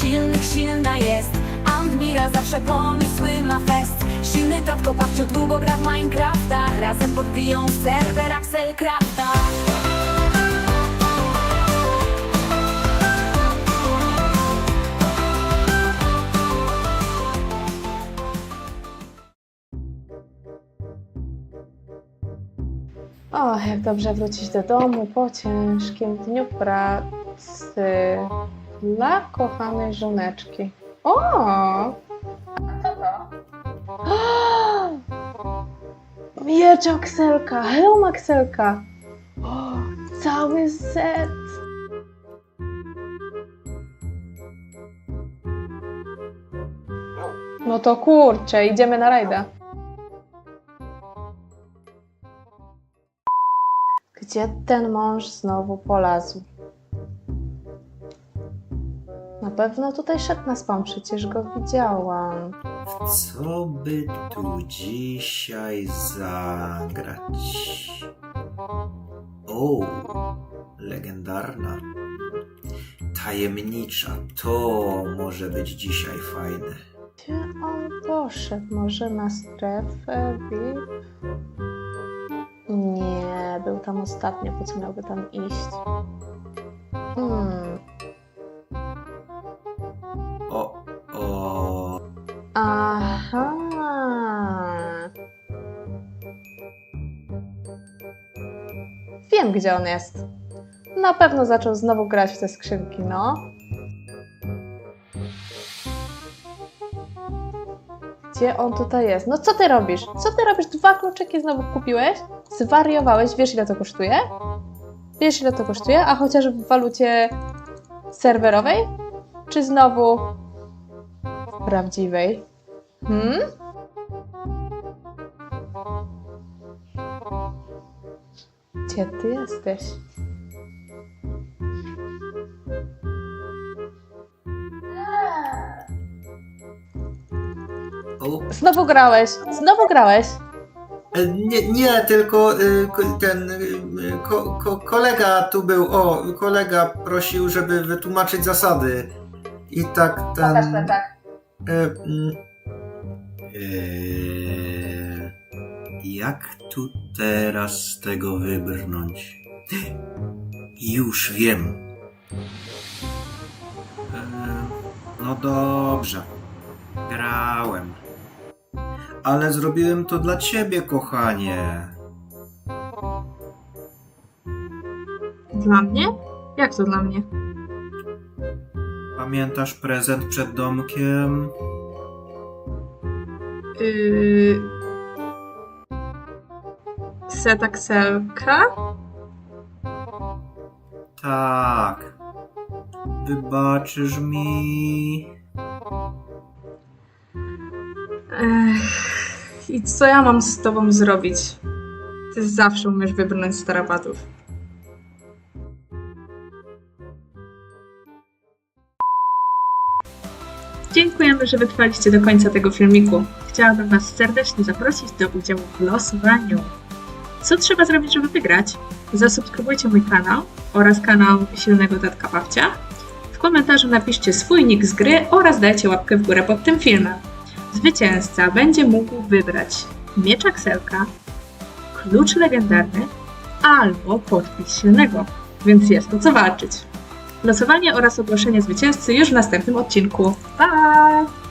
silnych silna jest. Admira zawsze pomysły ma fest. Silny tatko babciu długo gra w Minecrafta. Razem podbiją serwer Axel Crafta. O, jak dobrze wrócić do domu po ciężkim dniu pracy dla kochanej żoneczki. O! A co to? Miecz Akselka, hełm Akselka. O, cały set. No to kurczę, idziemy na rajda. Gdzie ten mąż znowu polazł? Pewno tutaj szedł na spam, przecież go widziałam. Co by tu dzisiaj zagrać? O, legendarna. Tajemnicza. To może być dzisiaj fajne. Gdzie on poszedł? Może na strefę VIP? Nie, był tam ostatnio, po co miałby tam iść? Hmm. Aha. Wiem, gdzie on jest. Na pewno zaczął znowu grać w te skrzynki, no. Gdzie on tutaj jest? No co ty robisz? Co ty robisz? Dwa kluczyki znowu kupiłeś? Zwariowałeś? Wiesz ile to kosztuje? Wiesz ile to kosztuje? A chociaż w walucie serwerowej? Czy znowu prawdziwej? Hmm? Gdzie ty jesteś? Znowu grałeś! Znowu grałeś! E, Nie, nie tylko y, ten y, ko, ko, kolega tu był. O, kolega prosił, żeby wytłumaczyć zasady. I tak ten. tak. Mm, e, jak tu teraz z tego wybrnąć? Już wiem. E, no dobrze. Grałem. Ale zrobiłem to dla ciebie, kochanie. Dla mnie? Jak to dla mnie? Pamiętasz prezent przed domkiem? Yy... Set Axelka? Tak. Wybaczysz mi. Ech, I co ja mam z tobą zrobić? Ty zawsze umiesz wybrnąć z tarapatów. Dziękujemy, że wytrwaliście do końca tego filmiku. Chciałabym Was serdecznie zaprosić do udziału w losowaniu. Co trzeba zrobić, żeby wygrać? Zasubskrybujcie mój kanał oraz kanał Silnego Tatka Babcia. W komentarzu napiszcie swój nick z gry oraz dajcie łapkę w górę pod tym filmem. Zwycięzca będzie mógł wybrać miecz akselka, klucz legendarny albo podpis silnego, więc jest to co walczyć. Losowanie oraz ogłoszenie zwycięzcy już w następnym odcinku. Pa!